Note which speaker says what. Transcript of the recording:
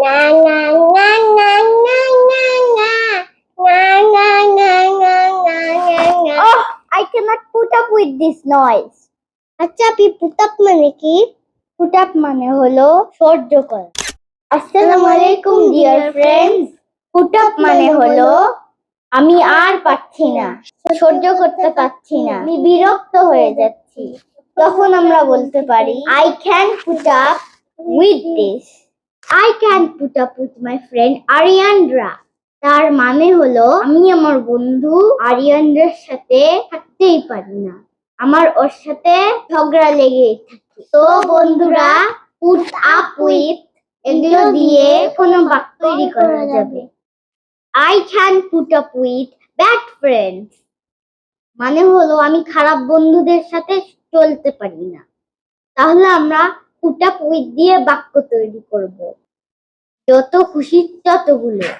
Speaker 1: Oh, I cannot put up with this noise.
Speaker 2: আচ্ছা আপনি পুতাপ মানে কি
Speaker 1: Put up মানে হলো সহ্য করা আসসালামু আলাইকুম ডিয়ার ফ্রেন্ডস পুট আপ মানে হলো আমি আর পাচ্ছি না সহ্য করতে পারছি না আমি বিরক্ত হয়ে যাচ্ছি তখন আমরা বলতে পারি I can put up with this I can put up with my friend আরিয়ানরা তার মানে হলো, আমি আমার বন্ধু আরিয়ানদের সাথে থাকতেই পারি না। আমার ওর সাথে ঝগড়া লেগেই থাকে। তো বন্ধুরা পুট আপ উইথ এগুলো দিয়ে কোনো বাক তৈরি করা যাবে। I can put up with bad friends মানে হলো, আমি খারাপ বন্ধুদের সাথে চলতে পারি না। তাহলে আমরা পুট আপ দিয়ে বাক্য তৈরি করব। যত খুশি ততগুলো।